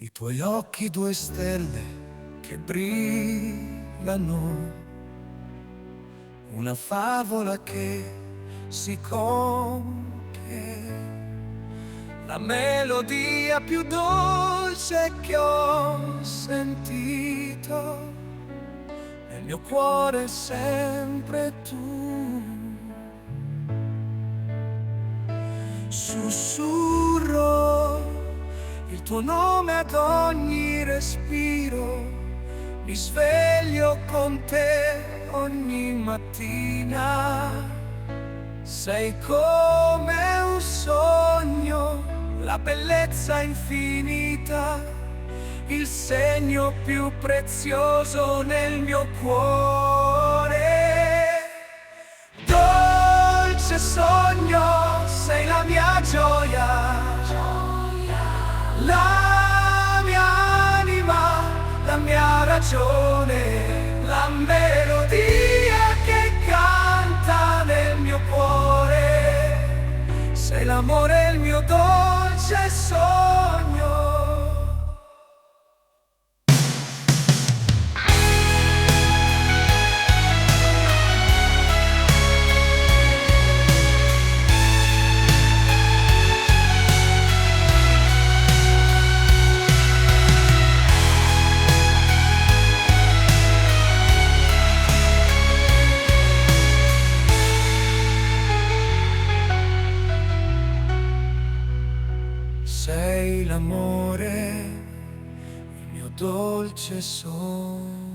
I tuoi occhi due stelle che brillano, una favola che si compie, la melodia più dolce che ho sentito, nel mio cuore sempre tu. Sussurro tuo nome ad ogni respiro, mi sveglio con te ogni mattina. Sei come un sogno, la bellezza infinita, il segno più prezioso nel mio cuore. Ragione, la melodia che canta nel mio cuore. Sei l'amore, il mio dolce sogno. Sei l'amore, il mio dolce sogno.